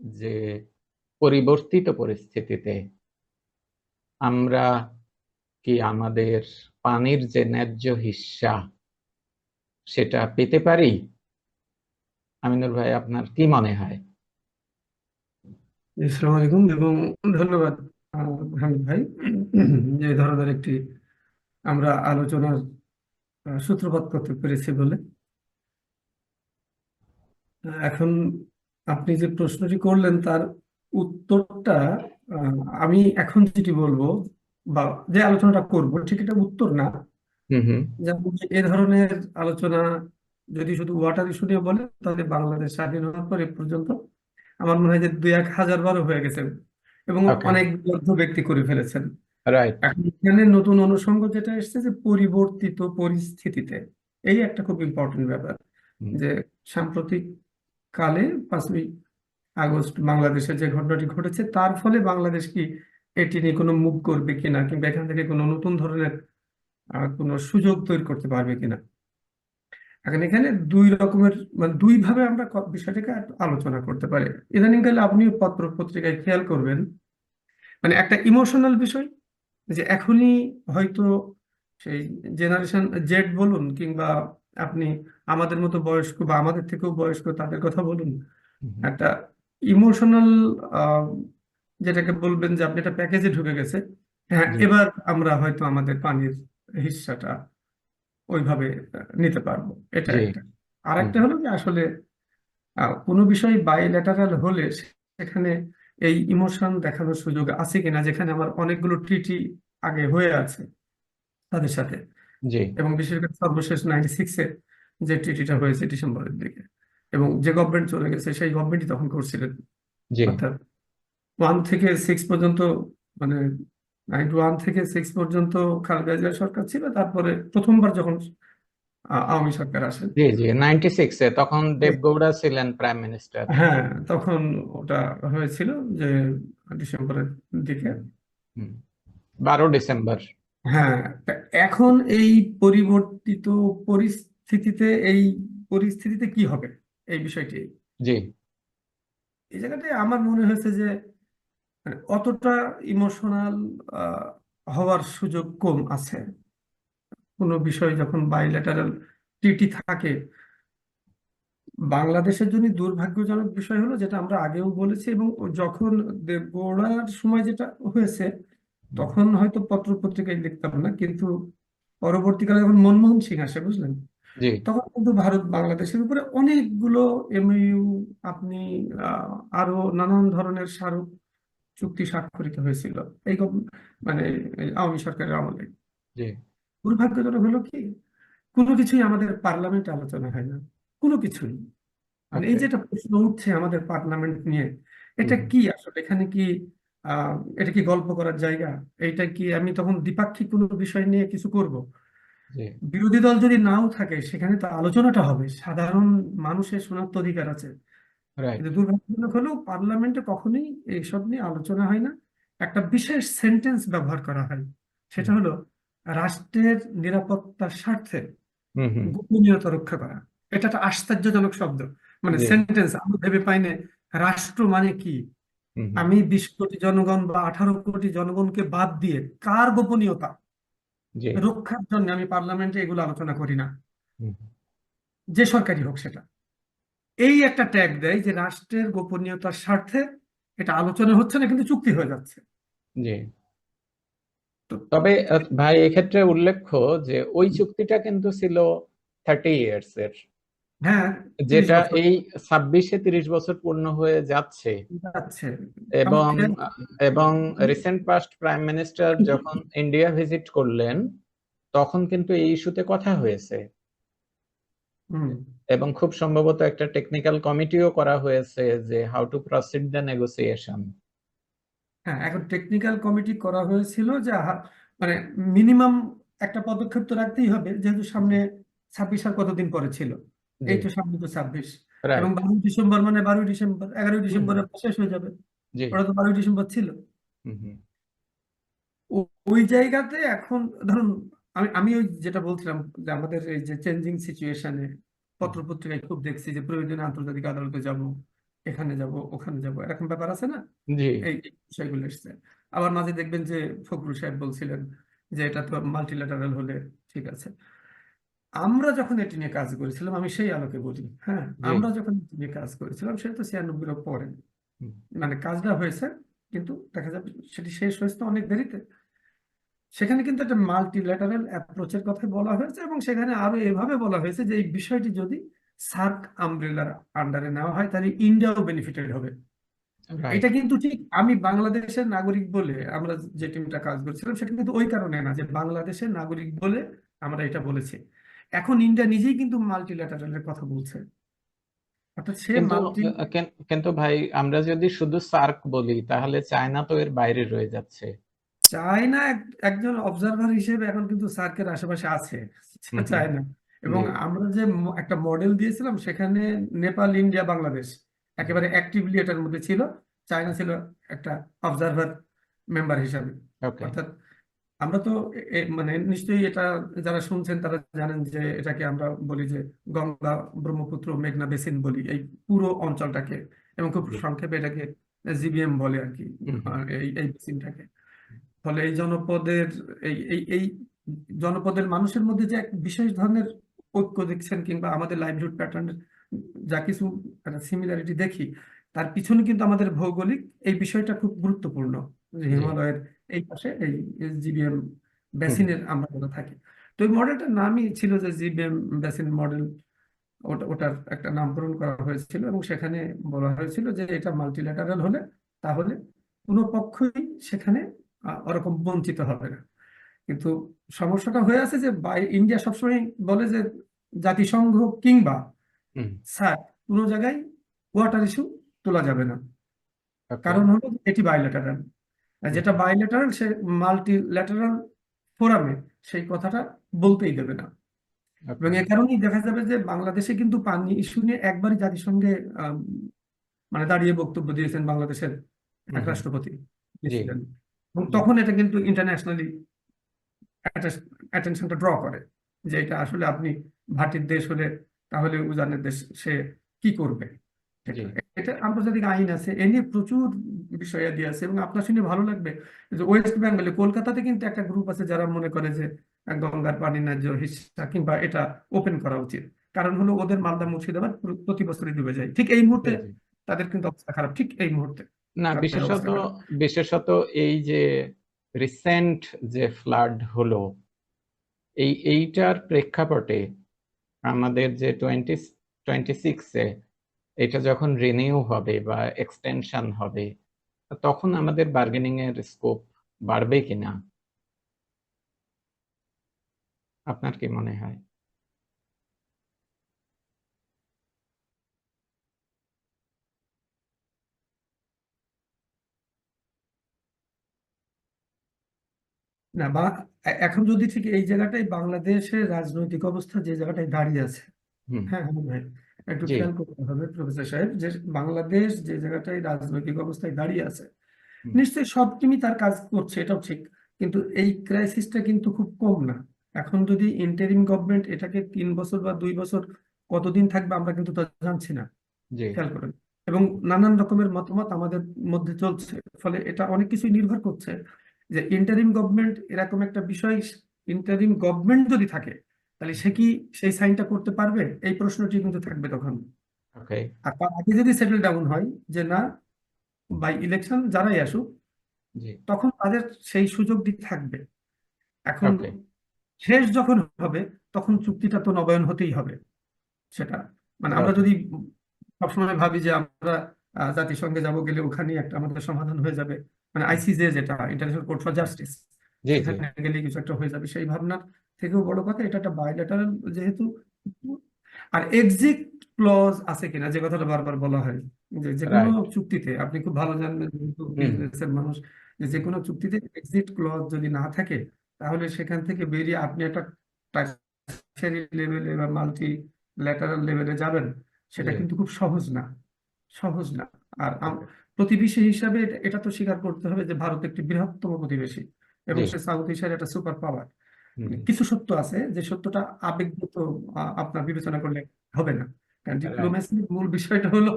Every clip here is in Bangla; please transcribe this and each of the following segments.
যে পরিবর্তিত পরিস্থিতিতে আমরা কি আমাদের পানির যে ন্যায্য হিস্সা সেটা পেতে পারি? আমিনুর ভাই, আপনার কি মনে হয়? আসসালামু আলাইকুম এবং ধন্যবাদ হামিদ ভাই। যে ধরনের একটি আমরা আলোচনার সূত্রপাত করতে পেরেছি বলে। এখন আপনি যে প্রশ্নটি করলেন তার উত্তরটা আমি এখন যেটি বলব বা যে আলোচনাটা করব ঠিক এটা উত্তর না। যেমন এ ধরনের আলোচনা যদি শুধু ওয়াটার ইস্যু নিয়ে বলে তাহলে বাংলাদেশ স্বাধীন হওয়ার পর এ পর্যন্ত আমার মনে হয় যে দুই এক হাজার বারও হয়ে গেছে এবং অনেক বিদগ্ধ ব্যক্তি করে ফেলেছেন। এখানে নতুন অনুষঙ্গ যেটা এসেছে যে পরিবর্তিত পরিস্থিতিতে এই একটা খুব ইম্পর্টেন্ট ব্যাপার যে সাম্প্রতিক কালে পাঁচই আগস্ট বাংলাদেশে যে ঘটনাটি ঘটেছে, তার ফলে বাংলাদেশ কি এটি নিয়ে কোনো মুখ করবে কিনা কিংবা এখান থেকে কোনো নতুন ধরনের কোনো সুযোগ তৈরি করতে পারবে কিনা? এখন এখানে দুই রকমের মানে দুই ভাবে আমরা বিষয়টাকে আলোচনা করতে পারি। ইদানিং কালে আপনিও পত্র পত্রিকায় খেয়াল করবেন মানে একটা ইমোশনাল বিষয়, যে এখনই হয়তো সেই জেনারেশন জেড বলুন কিংবা আপনি আমাদের মতো বয়স্ক বা আমাদের থেকেও বয়স্ক তাদের কথা বলুন। একটা ইমোশনাল যেটাকে বলবেন যে আপনি একটা প্যাকেজে ঢুকে গেছে। হ্যাঁ এবার আমরা হয়তো আমাদের পানির হিস্সাটা ওইভাবে নিতে পারব। এটা একটা। আর একটা হলো যে আসলে কোনো বিষয় বাইল্যাটারাল হলে সেখানে এই ইমোশন দেখানোর সুযোগ আছে কিনা যেখানে আমার অনেকগুলো ট্রিটি আগে হয়ে আছে তাদের সাথে। জি। এবং বিশেষ করে সর্বশেষ নাইনটি সিক্সে যে ট্রিটিটা হয়েছে ডিসেম্বরের দিকে এবং যে গভর্নমেন্ট চলে গেছে সেই গভর্নমেন্টই তখন করছিলেন জি। অর্থাৎ ওয়ান থেকে সিক্স পর্যন্ত মানে নাইনটি ওয়ান থেকে সিক্স পর্যন্ত খালেদা জিয়া সরকার ছিল তারপরে প্রথমবার যখন আওয়ামী সরকার আসে। জি জি নাইনটি সিক্সে তখন দেবগৌড়া ছিলেন প্রাইম মিনিস্টার হ্যাঁ তখন ওটা হয়েছিল যে ডিসেম্বরের দিকে। বারো ডিসেম্বর। হ্যাঁ তা এখন এই পরিবর্তিত পরিস্থিতিতে এই পরিস্থিতিতে কি হবে? এই বিষয়টি। জি। এই জায়গাটায় আমার মনে হয়েছে যে মানে অতটা ইমোশনাল হওয়ার সুযোগ কম আছে। কোনো বিষয় যখন বাইল্যাটারাল ট্রিটি থাকে বাংলাদেশের জন্য দুর্ভাগ্যজনক বিষয় হলো যেটা আমরা আগেও বলেছি এবং যখন দেবগৌড়ার সময় যেটা হয়েছে তখন হয়তো পত্র পত্রিকায় লিখতাম না কিন্তু পরবর্তীকালে যখন মনমোহন সিং আসে বুঝলেন? তখন কিন্তু ভারত বাংলাদেশের উপরে অনেকগুলো এমইউ আপনি আরও নানান ধরনের স্মারক চুক্তি স্বাক্ষরিত হয়েছিল। এই মানে আওয়ামী সরকারের আমলে। দুর্ভাগ্যজনক হলো কি? কোনো কিছুই আমাদের পার্লামেন্টে আলোচনা হয় না। কোনো কিছুই। মানে এই Okay. যেটা প্রশ্ন উঠছে আমাদের পার্লামেন্ট নিয়ে এটা কি আসলে? এখানে কি এটা কি গল্প করার জায়গা? এটা কি আমি তখন দ্বিপাক্ষিক কোনো বিষয় নিয়ে কিছু করব? বিরোধী দল যদি নাও থাকে সেখানে তো আলোচনাটা হবে। সাধারণ মানুষের শোনার তো অধিকার আছে। কিন্তু দুর্ভাগ্যজনক হলেও পার্লামেন্টে কখনোই এইসব নিয়ে আলোচনা হয় না। একটা বিশেষ সেন্টেন্স ব্যবহার করা হয়। সেটা হলো রাষ্ট্রের নিরাপত্তার স্বার্থে গোপনীয়তা রক্ষা করা। এটা একটা আশ্চর্যজনক শব্দ। মানে সেন্টেন্স আমি ভেবে পাই না রাষ্ট্র মানে কি? হুম হুম। আমি বিশ কোটি জনগণ বা আঠারো কোটি জনগণকে বাদ দিয়ে কার গোপনীয়তা? জি। রক্ষার জন্য আমি পার্লামেন্টে এগুলো আলোচনা করি না। হুম। যে সরকারি হোক সেটা। এই একটা ট্যাগ দেয় যে রাষ্ট্রের গোপনীয়তার স্বার্থে এটা আলোচনা হচ্ছে না কিন্তু চুক্তি হয়ে যাচ্ছে। জি। তো- তবে আহ, ভাই এক্ষেত্রে উল্লেখ্য যে ওই চুক্তিটা কিন্তু ছিল থার্টি ইয়ার্স এর হ্যাঁ যেটা এই ছাব্বিশে তিরিশ বছর পূর্ণ হয়ে যাচ্ছে। এবং এবং রিসেন্ট পাস্ট প্রাইম মিনিস্টার যখন ইন্ডিয়া ভিজিট করলেন তখন কিন্তু এই ইস্যুতে কথা হয়েছে। হুম। এবং খুব সম্ভবত একটা টেকনিক্যাল কমিটিও করা হয়েছে যে how to proceed the negotiation হ্যাঁ এখন টেকনিক্যাল কমিটি করা হয়েছিল যে মানে মিনিমাম একটা পদক্ষেপ তো রাখতেই হবে যেহেতু সামনে ছাব্বিশ আর কতদিন পরে ছিল। এই তো সামনে তো ছাব্বিশ এবং বারোই ডিসেম্বর মানে বারোই ডিসেম্বর এগারোই ডিসেম্বরে শেষ হয়ে যাবে। ওটা তো বারোই ডিসেম্বর ছিল। ওই জায়গাতে এখন ধরুন আমি আমি ওই যেটা বলছিলাম যে আমাদের এই যে চেঞ্জিং সিচুয়েশনে পত্র পত্রিকায় খুব দেখছি যে প্রয়োজনে আন্তর্জাতিক আদালতে যাব এখানে যাব ওখানে যাব এরকম ব্যাপার আছে না? এই বিষয়গুলো এসছে। আবার মাঝে দেখবেন যে ফখরুল সাহেব বলছিলেন যে এটা তো মাল্টিল্যাটারাল হলে ঠিক আছে। আমরা যখন এটি নিয়ে কাজ করেছিলাম আমি সেই আলোকে বলি হ্যাঁ? আমরা যখন এটি নিয়ে কাজ করেছিলাম সেটা তো ছিয়ানব্বই পরে মানে কাজটা হয়েছে কিন্তু দেখা যাবে সেটি শেষ হয়েছে তো অনেক দেরিতে। সেখানে কিন্তু একটা মাল্টিল্যাটারাল অ্যাপ্রোচের কথা বলা হয়েছে এবং সেখানে আরও এভাবে বলা হয়েছে যে এই বিষয়টি যদি সার্ক আমব্রেলার আন্ডারে নেওয়া হয় তাহলে ইন্ডিয়াও বেনিফিটেড হবে। এটা কিন্তু ঠিক আমি বাংলাদেশের নাগরিক বলে আমরা যে টিমটা কাজ করছিলাম সেটা কিন্তু ওই কারণে না যে বাংলাদেশের নাগরিক বলে আমরা এটা বলেছি। এখন ইন্ডিয়া নিজেই কিন্তু মাল্টিল্যাটারালের কথা বলছে। অর্থাৎ সে কিন্তু ভাই আমরা যদি শুধু সার্ক বলি তাহলে চায়না তো এর বাইরে রয়ে যাচ্ছে। চায়না একজন অবজারভার হিসেবে এখন কিন্তু সার্কের আশেপাশে আছে চায়না। এবং আমরা যে একটা মডেল দিয়েছিলাম সেখানে নেপাল ইন্ডিয়া বাংলাদেশ একেবারে অ্যাক্টিভলি এটার মধ্যে ছিল। চায়না ছিল একটা অবজারভার মেম্বার হিসাবে। অর্থাৎ আমরা তো মানে নিশ্চয়ই এটা যারা শুনছেন তারা জানেন যে এটাকে আমরা বলি যে গঙ্গা ব্রহ্মপুত্র মেঘনা বেসিন বলি এই পুরো অঞ্চলটাকে এবং খুব সংক্ষেপে এটাকে জিবিএম বলে আর কি এই এই বেসিনটাকে। ফলে এই জনপদের এই এই এই জনপদের মানুষের মধ্যে যে এক বিশেষ ধরনের ঐক্য দেখছেন কিংবা আমাদের লাইভলিহুড প্যাটার্নের যা কিছু একটা সিমিলারিটি দেখি তার পিছনে কিন্তু আমাদের ভৌগোলিক এই বিষয়টা খুব গুরুত্বপূর্ণ। হিমালয়ের এই পাশে এই জিবিএম বেসিনের আমরা যারা থাকি। তো এই মডেলটার নামই ছিল যে জিবিএম বেসিন মডেল ওটা ওটার একটা নামকরণ করা হয়েছিল এবং সেখানে বলা হয়েছিল যে এটা মাল্টিল্যাটারাল হলে তাহলে কোনো পক্ষই সেখানে ওরকম বঞ্চিত হবে না। কিন্তু সমস্যাটা হয়ে আছে যে বাই ইন্ডিয়া সবসময় বলে যে জাতিসংঘ কিংবা স্যার কোনো জায়গায় ওয়াটার ইস্যু তোলা যাবে না। ওকে কারণ হলো এটি হুম যেটা বাইলেটারাল সে মাল্টিল্যাটারাল ফোরামে সেই কথাটা বলতেই দেবে না। এবং ওকে এ কারণেই দেখা যাবে যে বাংলাদেশে কিন্তু পানি ইস্যু নিয়ে একবারই জাতিসংঘে মানে দাঁড়িয়ে বক্তব্য দিয়েছেন বাংলাদেশের এক রাষ্ট্রপতি এবং তখন এটা কিন্তু ইন্টারন্যাশনালি অ্যাটেনশনটা ড্র করে যে এটা আসলে আপনি ভাটির দেশ হলে তাহলে উজানের দেশ সে কি করবে। এটা আন্তর্জাতিক আইন আছে এ নিয়ে প্রচুর বিষয়াদি আছে এবং আপনার শুনে ভালো লাগবে যে ওয়েস্ট বেঙ্গলে কলকাতাতে কিন্তু একটা গ্রুপ আছে যারা মনে করে যে গঙ্গার পানি ন্যায্য হিস্সা কিংবা এটা ওপেন করা উচিত। কারণ হলো ওদের মালদা মুর্শিদাবাদ প্র- প্রতি বছরই ডুবে যায়। ঠিক এই মুহূর্তে তাদের কিন্তু অবস্থা খারাপ ঠিক এই মুহূর্তে না বিশেষত বিশেষত এই যে রিসেন্ট যে ফ্লাড হলো এই এইটার প্রেক্ষাপটে আমাদের যে টোয়েন্টি টোয়েন্টি সিক্সে এটা যখন রিনিউ হবে বা এক্সটেনশন হবে তখন আমাদের বার্গেনিং এর স্কোপ বাড়বে কিনা? আপনার কি মনে হয়? না বা এখন যদি ঠিক এই জায়গাটাই বাংলাদেশের রাজনৈতিক অবস্থা যে জায়গাটায় দাঁড়িয়ে আছে হ্যাঁ হ্যাঁ ভাই একটু খেয়াল করতে হবে প্রফেসর সাহেব যে বাংলাদেশ যে জায়গাটায় রাজনৈতিক অবস্থায় দাঁড়িয়ে আছে নিশ্চয়ই সব টিমই তার কাজ করছে এটাও ঠিক কিন্তু এই ক্রাইসিসটা কিন্তু খুব কম না। এখন যদি ইন্টারিম গভর্নমেন্ট এটাকে তিন বছর বা দুই বছর কতদিন থাকবে আমরা কিন্তু তা জানছি না। খেয়াল করেন। এবং নানান রকমের মতামত আমাদের মধ্যে চলছে ফলে এটা অনেক কিছুই নির্ভর করছে যে ইন্টারিম গভর্নমেন্ট এরকম একটা বিষয় ইন্টারিম গভর্নমেন্ট যদি থাকে তাহলে সে কি সেই সাইনটা করতে পারবে? এই প্রশ্নটি কিন্তু থাকবে তখন। আর তার আগে যদি সেটেল ডাউন হয় যে না বাই ইলেকশন যারাই আসুক তখন তাদের সেই সুযোগটি থাকবে। এখন শেষ যখন হবে তখন চুক্তিটা তো নবায়ন হতেই হবে সেটা। মানে আমরা যদি সবসময় ভাবি যে আমরা জাতিসংঘে যাব গেলে ওখানেই একটা আমাদের সমাধান হয়ে যাবে। মানে আইসিজে যেটা ইন্টারন্যাশনাল কোর্ট ফর জাস্টিস সেখানে গেলে কিছু একটা হয়ে যাবে সেই ভাবনার থেকেও বড় কথা এটা একটা বাইলেটারাল যেহেতু আর এক্সিট ক্লজ আছে কিনা যে কথাটা বারবার বলা হয় যে যে কোনো চুক্তিতে আপনি খুব ভালো জানেন যেহেতু বিজনেসের মানুষ যে যে কোনো চুক্তিতে এক্সিট ক্লজ যদি না থাকে তাহলে সেখান থেকে বেরিয়ে আপনি একটা টার্সারি লেভেলে বা মাল্টি ল্যাটারাল লেভেলে যাবেন সেটা কিন্তু খুব সহজ না সহজ না। আর প্রতিবেশী হিসাবে এটা তো স্বীকার করতে হবে যে ভারত একটি বৃহত্তম প্রতিবেশী এবং সে সাউথ এশিয়ার একটা সুপার পাওয়ার কিছু সত্য আছে যে সত্যটা আবেগগত আপনার বিবেচনা করলে হবে না। ডিপ্লোমেসির মূল বিষয়টা হলো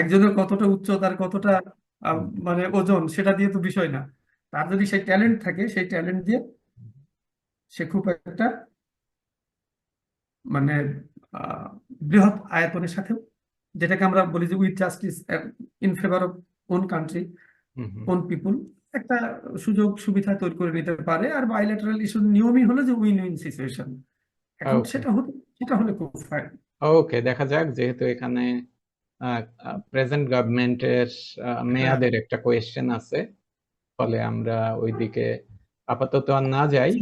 একজনের কতটা উচ্চতার কতটা মানে ওজন সেটা দিয়ে তো বিষয় না। তার যদি সেই ট্যালেন্ট থাকে সেই ট্যালেন্ট দিয়ে সে খুব একটা মানে বৃহৎ আয়তনের সাথে যেটাকে আমরা বলি যে with justice in favour of own country. Own people একটা সুযোগ সুবিধা তৈরি করে নিতে পারে। আর বাইলেটারাল ইস্যু নিয়মই হলো যে উইন উইন সিচুয়েশন এখন সেটা হতে সেটা হলে খুব ফাইন ওকে দেখা যাক। যেহেতু এখানে প্রেজেন্ট গভর্নমেন্টের মেয়াদের একটা কোয়েশ্চেন আছে। ফলে আমরা ওইদিকে আপাতত আর না যাই।